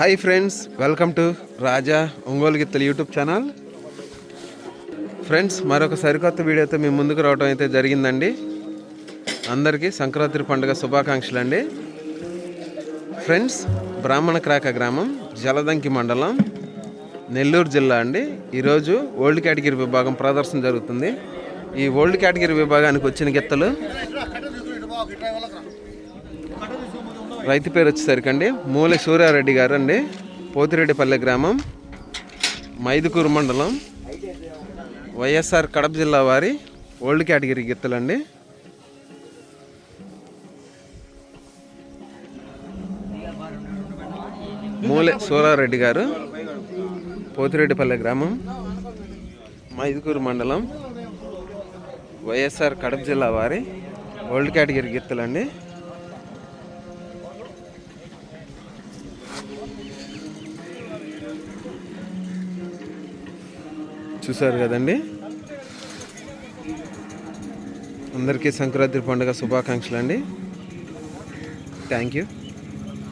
Hi friends welcome to Raja Ongole గిత్తలు YouTube channel friends మరొక సరికొత్త వీడియోతో మీ ముందుకు రావడం అయితే జరిగిందండి. అందరికీ సంక్రాంతి పండుగ శుభాకాంక్షలు అండి ఫ్రెండ్స్ బ్రాహ్మణ క్రాక గ్రామం జలదంకి మండలం నెల్లూరు జిల్లా అండి. ఈరోజు ఓల్డ్ కేటగిరీ విభాగం ప్రదర్శన జరుగుతుంది. ఈ ఓల్డ్ కేటగిరీ విభాగానికి వచ్చిన గిత్తలు రైతు పేరు వచ్చేసరికి అండి మూల సూర్యారెడ్డి గారు అండి పోతిరెడ్డిపల్లె గ్రామం మైదుకూరు మండలం వైఎస్ఆర్ కడప జిల్లా వారి ఓల్డ్ కేటగిరీ గిత్తలండి. మూలె సూరారెడ్డి గారు పోతిరెడ్డిపల్లె గ్రామం మైదుకూరు మండలం వైఎస్ఆర్ కడప జిల్లా వారి ఓల్డ్ కేటగిరీ గిత్తలండి. చూసారు కదండి? అందరికీ సంక్రాంతి పండుగ శుభాకాంక్షలు అండి థ్యాంక్ యూ